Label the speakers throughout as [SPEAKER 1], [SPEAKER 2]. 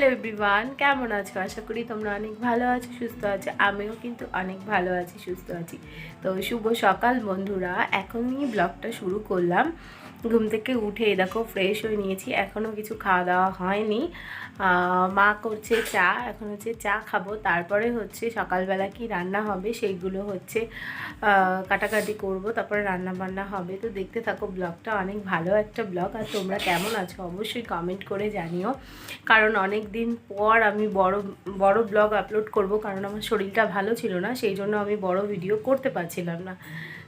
[SPEAKER 1] Hello everyone কেমন আছো? আশা করি তোমরা অনেক ভালো আছো, সুস্থ আছো। আমিও কিন্তু অনেক ভালো আছি, সুস্থ আছি। তো শুভ সকাল বন্ধুরা, এখনই ব্লগটা শুরু করলাম। ঘুম থেকে উঠে দেখো ফ্রেশ হয়ে নিয়েছি এখনও কিছু খাওয়া দাওয়া হয়নি। মা করছে চা, এখন হচ্ছে চা খাব। তারপরে হচ্ছে সকালবেলা কি রান্না হবে সেইগুলো হচ্ছে কাটাকাটি করব, তারপরে রান্না বান্না হবে। তো দেখতে থাকো ব্লগটা অনেক ভালো একটা ব্লগ আর তোমরা কেমন আছো অবশ্যই কমেন্ট করে জানিও। কারণ অনেক দিন পর আমি বড় বড় ব্লগ আপলোড করব, কারণ আমার শরীরটা ভালো ছিল না, সেই জন্য আমি বড় ভিডিও করতে পারছিলাম না।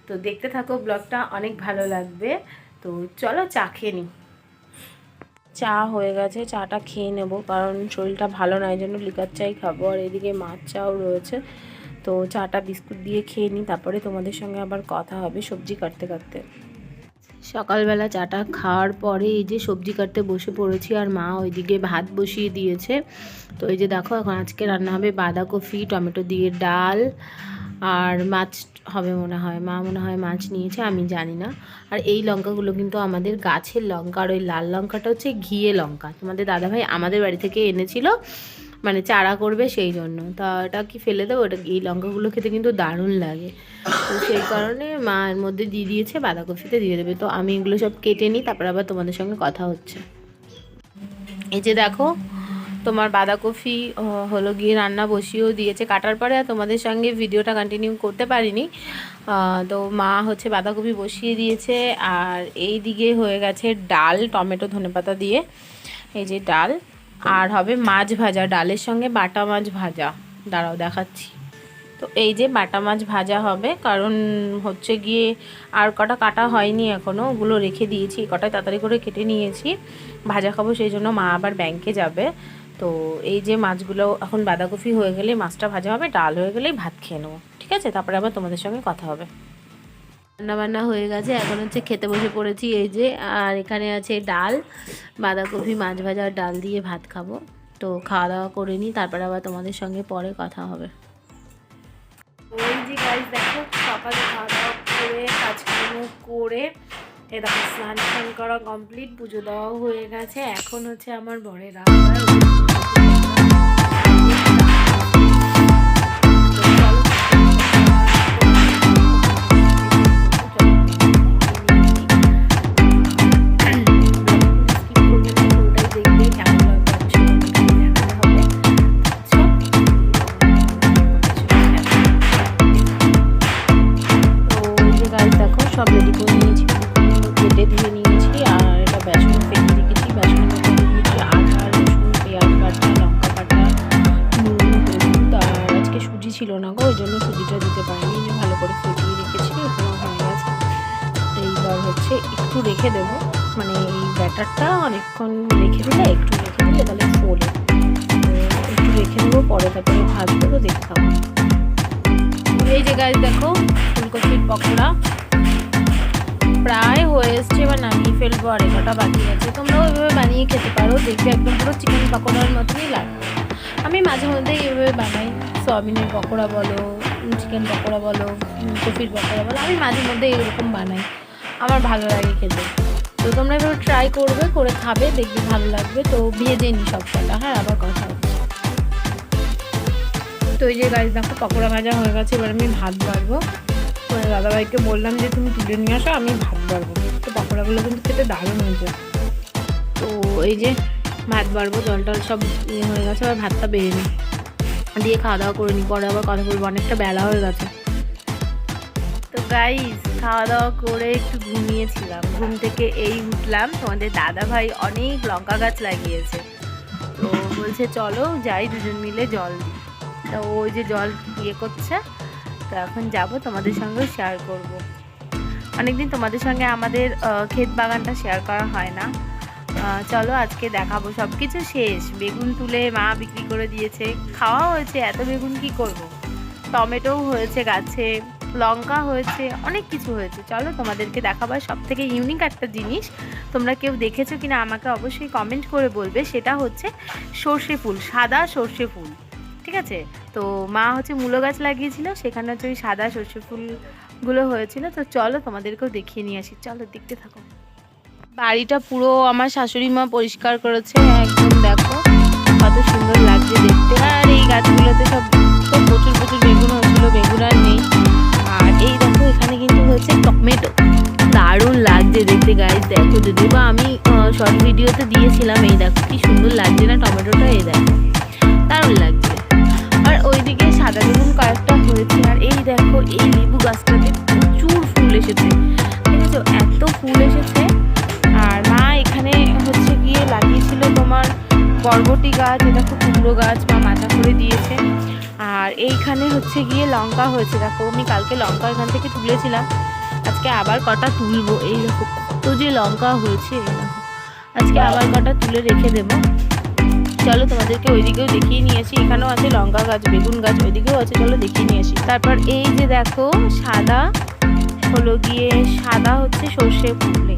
[SPEAKER 1] তো দেখতে থাকো ব্লগটা অনেক ভালো লাগবে। তো চলো চা খেয়ে নিই। চা হয়ে গেছে, চাটা খেয়ে নেব, কারণ শরীরটা ভালো না, এই জন্য লিকার চাই খাব। আর এদিকে মাছ চাও রয়েছে, তো চাটা বিস্কুট দিয়ে খেয়ে নিই, তারপরে তোমাদের সঙ্গে আবার কথা হবে সবজি কাটতে কাটতে। সকালবেলা চাটা খাওয়ার পরে এই যে সবজি কাটতে বসে পড়েছি, আর মা ওইদিকে ভাত বসিয়ে দিয়েছে। তো এই যে দেখো, এখন আজকে রান্না হবে বাঁধাকপি, টমেটো দিয়ে ডাল আর মাছ হবে মনে হয়। মা মনে হয় মাছ নিয়েছে, আমি জানি না। আর এই লঙ্কাগুলো কিন্তু আমাদের গাছের লঙ্কা, আর ওই লাল লঙ্কাটা হচ্ছে ঘিয়ে লঙ্কা। তোমাদের দাদাভাই আমাদের বাড়ি থেকে এনেছিল মানে চারা করবে সেই জন্য। তা ওটা কি ফেলে দেবো? ওটা এই লঙ্কাগুলো খেতে কিন্তু দারুণ লাগে। তো সেই কারণে মা এর মধ্যে দিয়ে দিয়েছে, বাঁধাকপিতে দিয়ে দেবে। তো আমি এগুলো সব কেটে নিই, তারপর আবার তোমাদের সঙ্গে কথা হচ্ছে। এই যে দেখো তোমার বাঁধাকপি হলো গিয়ে রান্না বসিয়েও দিয়েছে। কাটার পরে আর তোমাদের সঙ্গে ভিডিওটা কন্টিনিউ করতে পারিনি। তো মা হচ্ছে বাঁধাকপি বসিয়ে দিয়েছে আর এই দিকে হয়ে গেছে ডাল, টমেটো, ধনেপাতা দিয়ে। এই যে ডাল। আর হবে মাছ ভাজা, ডালের সঙ্গে বাটা মাছ ভাজা। দাঁড়াও দেখাচ্ছি। তো এই যে বাটা মাছ ভাজা হবে, কারণ হচ্ছে গিয়ে আর কটা কাটা হয়নি এখনও ওগুলো রেখে দিয়েছি। কটা তাড়াতাড়ি করে কেটে নিয়েছি। ভাজা খাব, সেই জন্য মা আবার ব্যাংকে যাবে। তো এই যে মাছগুলো এখন বাঁধাকপি হয়ে গেলে মাছটা ভাজা হবে ডাল হয়ে গেলেই ভাত খেয়ে নেব ঠিক আছে? তারপরে আবার তোমাদের সঙ্গে কথা হবে। রান্না বান্না হয়ে গেছে এখন হচ্ছে খেতে বসে পড়েছি এই যে আর এখানে আছে ডাল বাঁধাকপি মাছ ভাজা আর ডাল দিয়ে ভাত খাব। তো খাওয়া দাওয়া করে নিই তারপরে আবার তোমাদের সঙ্গে পরে কথা হবে। ওই যে গাইজ দেখো সকালে খাওয়া দাওয়া করে কাজকর্ম করে এ দেখো স্নান করা কমপ্লিট পুজো দেওয়াও হয়ে গেছে। এখন হচ্ছে আমার বরের রান্না হচ্ছে একটু রেখে দেবো। মানে এই ব্যাটারটা অনেকক্ষণ রেখে দিলে একটু রেখে দিলে তাহলে ফোলে। একটু রেখে দেবো, পরে তারপরে ভাজবো তো দেখতে হবে এই যে গাছ দেখো, ফুলকপির পকোড়া। প্রায় হয়ে এসছে, এবার নামিয়ে ফেলব, আর এগারোটা বাকি আছে। তোমরাও এভাবে বানিয়ে খেতে পারো, দেখবে একদম পুরো চিকেন পকোড়ার মতনই লাগবে আমি মাঝে মধ্যেই এভাবে বানাই। সয়াবিনের পকোড়া বলো, চিকেন পকোড়া বলো কপির পকোড়া বলো, আমি মাঝে মধ্যে এরকম বানাই। আমার ভালো লাগে খেতে। তো তোমরা এভাবে ট্রাই করবে, করে খাবে, দেখবে ভালো লাগবে। তো ভেজে নি সব কটা হ্যাঁ আবার কথা হচ্ছে তো এই যে গাছ দেখো পকোড়া ভাজা হয়ে গেছে, এবার আমি ভাত বাড়বো। মানে দাদাভাইকে বললাম যে, তুমি তুলে নিয়ে আসো, আমি ভাত বাড়বো। তো পকোড়াগুলো কিন্তু খেতে দারুণ হয়েছে। তো এই যে ভাত বাড়বো জল টল সব ইয়ে হয়ে গেছে আবার ভাতটা বেড়ে নিই। দিয়ে খাওয়া দাওয়া করে নিই, পরে আবার কথা বলব, অনেকটা বেলা হয়ে গেছে। তো গাইস খাওয়া দাওয়া করে একটু ঘুমিয়েছিলাম। ঘুম থেকে এই উঠলাম। তোমাদের দাদা ভাই অনেক লঙ্কা গাছ লাগিয়েছে। তো বলছে, চলো যাই দুজন মিলে জল দিই। তো ওই যে জল ইয়ে করছে, তো এখন যাব তোমাদের সঙ্গেও শেয়ার করব। অনেকদিন তোমাদের সঙ্গে আমাদের ক্ষেত বাগানটা শেয়ার করা হয় না। চলো আজকে দেখাবো। সব কিছু শেষ। বেগুন তুলে মা বিক্রি করে দিয়েছে। খাওয়া হয়েছে, এত বেগুন কি করব। টমেটোও হয়েছে গাছে। লঙ্কা হয়েছে, অনেক কিছু হয়েছে। চলো তোমাদেরকে দেখাবার সব থেকে ইউনিক একটা জিনিস। তোমরা কেউ দেখেছ কিনা আমাকে অবশ্যই কমেন্ট করে বলবে। সেটা হচ্ছে সর্ষে ফুল, সাদা সর্ষে ফুল। ঠিক আছে? তো মা হচ্ছে মূলো গাছ লাগিয়েছিল, সেখানে হচ্ছে ওই সাদা সর্ষে ফুলগুলো হয়েছিল। তো চলো তোমাদেরকেও দেখিয়ে নিয়ে আসি। চলো দেখতে থাকো। বাড়িটা পুরো আমার শাশুড়ি মা পরিষ্কার করেছে। একদম দেখো, কত দেখো যদি বা আমি শর্ট ভিডিওতে দিয়েছিলাম, এই দেখো কি সুন্দর লাগছে না, টমেটোটা এই দেখো, দারুণ লাগছে। আর ওইদিকে সাদা বেগুন কয়েকটা হয়েছে, আর এই দেখো, এই লেবু গাছটাতে প্রচুর ফুল এসেছে। ঠিক আছে এত ফুল এসেছে। আর মা এখানে হচ্ছে গিয়ে লাগিয়েছিল তোমার বরবটি গাছ, এটা খুব কুমড়ো গাছ, মা মাথা করে দিয়েছে। আর এইখানে হচ্ছে গিয়ে লঙ্কা হয়েছে। দেখো, আমি কালকে লঙ্কা এখান থেকে তুলেছিলাম। আজকে আবার কটা তুলবো? এই দেখো, কত যে লঙ্কা হয়েছে আজকে আবার কটা তুলে রেখে দেবো। চলো তোমাদেরকে ওইদিকেও দেখিয়ে নিয়ে আসি। এখানেও আছে লঙ্কা গাছ, বেগুন গাছ, ওইদিকেও আছে। চলো দেখিয়ে নিয়ে আসি। তারপর এই যে দেখো, সাদা হলো গিয়ে, সাদা হচ্ছে সর্ষে ফুল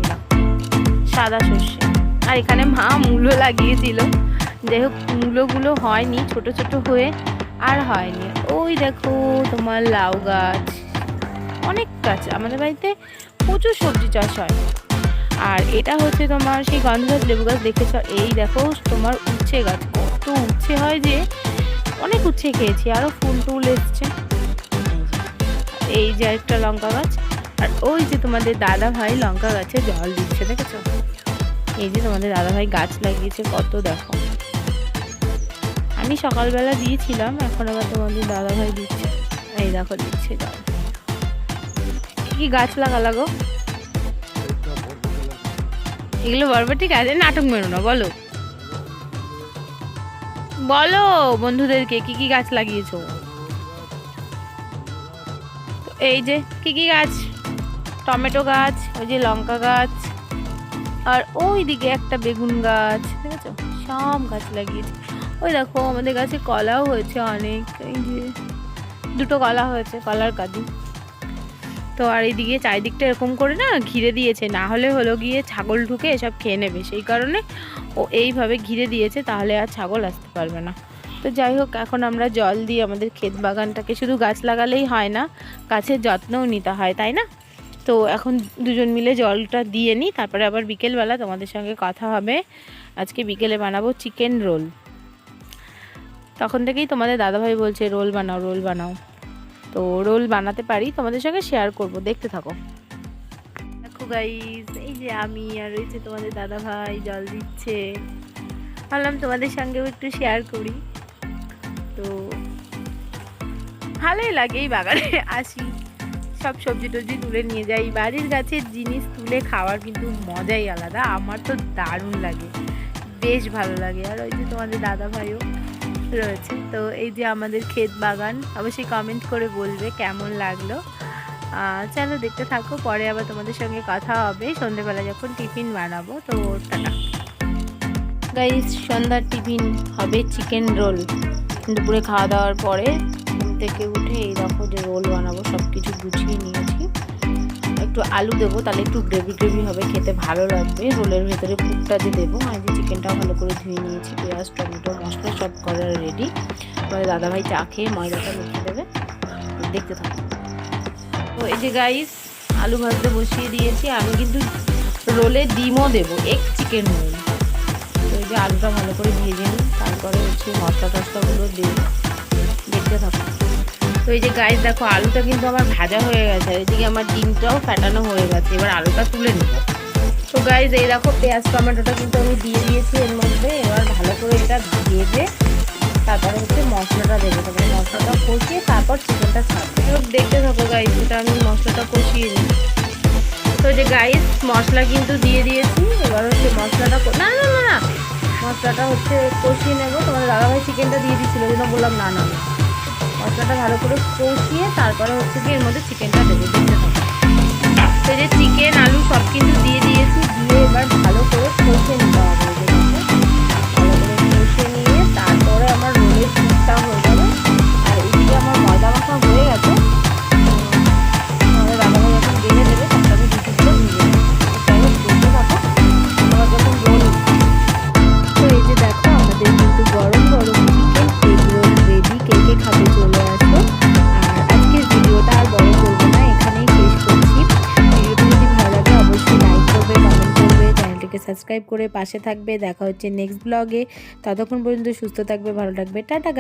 [SPEAKER 1] সাদা সর্ষে। আর এখানে মা মূলো লাগিয়েছিল। যাই হোক মূলোগুলো হয়নি, ছোট ছোট হয়ে আর হয়নি। ওই দেখো, তোমার লাউ গাছ। অনেক গাছ আমাদের বাড়িতে প্রচুর সবজি চাষ হয়। আর এটা হচ্ছে তোমার সেই গন্ধ গাছ লেবু গাছ দেখেছ? এই দেখো, তোমার উচ্ছে গাছ। কত উচ্ছে হয় যে, অনেক উচ্ছে খেয়েছি। আরও ফুল টুল এসছে। এই যে একটা লঙ্কা গাছ। আর ওই যে তোমাদের দাদা ভাই লঙ্কা গাছে জল দিচ্ছে, দেখেছ? এই যে তোমাদের দাদা ভাই গাছ লাগিয়েছে, কত দেখো। আমি সকালবেলা দিয়েছিলাম, এখন আবার তোমাদের দাদা ভাই দিচ্ছে। এই দেখো, দিচ্ছে জল। কি গাছ লাগা লাগো এগুলো বরবটি গাছ নাটক মেরো না, বলো। বলো বন্ধুদেরকে কি কি গাছ লাগিয়েছো? এই যে, কি কি গাছ? টমেটো গাছ, ওই যে লঙ্কা গাছ, আর ওই দিকে একটা বেগুন গাছ, ঠিক আছে? সব গাছ লাগিয়েছে। ওই দেখো, আমাদের গাছে কলাও হয়েছে অনেক, এই যে দুটো কলা হয়েছে, কলার কাঁদি তো আর এইদিকে চারিদিকটা এরকম করে না ঘিরে দিয়েছে, না হলে হলো গিয়ে ছাগল ঢুকে এসব খেয়ে নেবে। সেই কারণে ও এইভাবে ঘিরে দিয়েছে, তাহলে আর ছাগল আসতে পারবে না। তো যাই হোক, এখন আমরা জল দিই আমাদের ক্ষেত বাগানটাকে শুধু গাছ লাগালেই হয় না, গাছের যত্নও নিতে হয়, তাই না? তো এখন দুজন মিলে জলটা দিয়ে নিই, তারপরে আবার বিকেলবেলা তোমাদের সঙ্গে কথা হবে। আজকে বিকেলে বানাবো চিকেন রোল। তখন থেকেই তোমাদের দাদাভাই বলছে, রোল বানাও রোল বানাও। তো রোল বানাতে পারি, তোমাদের সঙ্গে শেয়ার করব, দেখতে থাকো। দেখো গাইজ এই যে আমি আর রয়েছে তোমাদের দাদা ভাই জল দিচ্ছে। ভাবলাম তোমাদের সঙ্গেও একটু শেয়ার করি। তো ভালোই লাগে এই বাগানে আসি। সব সবজি টবজি তুলে নিয়ে যাই। বাড়ির গাছের জিনিস তুলে খাওয়ার কিন্তু মজাই আলাদা। আমার তো দারুণ লাগে। বেশ ভালো লাগে। আর ওই যে তোমাদের দাদা ভাইও রয়েছে। তো এই যে আমাদের ক্ষেত বাগান, অবশ্যই কমেন্ট করে বলবে কেমন লাগল। চলো দেখতে থাকো, পরে আবার তোমাদের সঙ্গে কথা হবে। সন্ধেবেলা যখন টিফিন বানাবো, তো টাটা। গাইস সন্ধ্যার টিফিন হবে চিকেন রোল দুপুরে খাওয়া দাওয়ার পরে ঘুম থেকে উঠে এই দেখো যে রোল বানাবো সব কিছু গুছিয়ে নিয়েছি। একটু আলু দেবো, তাহলে একটু গ্রেভি গ্রেভি হবে, খেতে ভালো লাগবে। রোলের ভেতরে পুরটা যে দেবো যে চিকেনটাও ভালো করে ধুয়ে নিয়েছি, পেঁয়াজ, টমেটো, মশলা, সব করার রেডি এবারে দাদাভাই চা খেয়ে ময়দাটা মেখে দেবে। দেখতে থাকো তো এই যে গাইস আলু ভাজতে বসিয়ে দিয়েছি। আমি কিন্তু রোলে ডিমও দেবো এক চিকেন রোল তো এই যে আলুটা ভালো করে ভেজে নিই, তারপরে হচ্ছে মশলা টশলাগুলো দেবো দেখতে থাকো তো এই যে গাইস দেখো, আলুটা কিন্তু আমার ভাজা হয়ে গেছে। এদিকে আমার ডিমটাও ফাটানো হয়ে গেছে। এবার আলুটা তুলে নেব। তো গাইস এই দেখো পেঁয়াজ, টমেটোটা কিন্তু আমি দিয়ে দিয়েছি এর মধ্যে। এবার ভালো করে এটা ভেজে তারপরে হচ্ছে মশলাটা দেবে। তারপরে মশলাটা কষিয়ে তারপর চিকেনটা ছাড়বো দেখতে থাকো গাইস এটা আমি মশলাটা কষিয়ে নিই। তো যে গাইস মশলা কিন্তু দিয়ে দিয়েছি। এবার হচ্ছে মশলাটা না না না না। মশলাটা হচ্ছে কষিয়ে নেব। তোমার দাদাভাই চিকেনটা দিয়ে দিচ্ছিল যেন বললাম না না না। মশলাটা ভালো করে কষিয়ে তারপরে হচ্ছে কি এর মধ্যে চিকেনটা দেবে। দেখতে থাকো। তো যে চিকেন আলু সব কিন্তু দিয়ে সাবস্ক্রাইব করে পাশে থাকবে দেখা হচ্ছে নেক্সট ব্লগে ততক্ষণ পর্যন্ত সুস্থ থাকবে, ভালো থাকবে। টাটা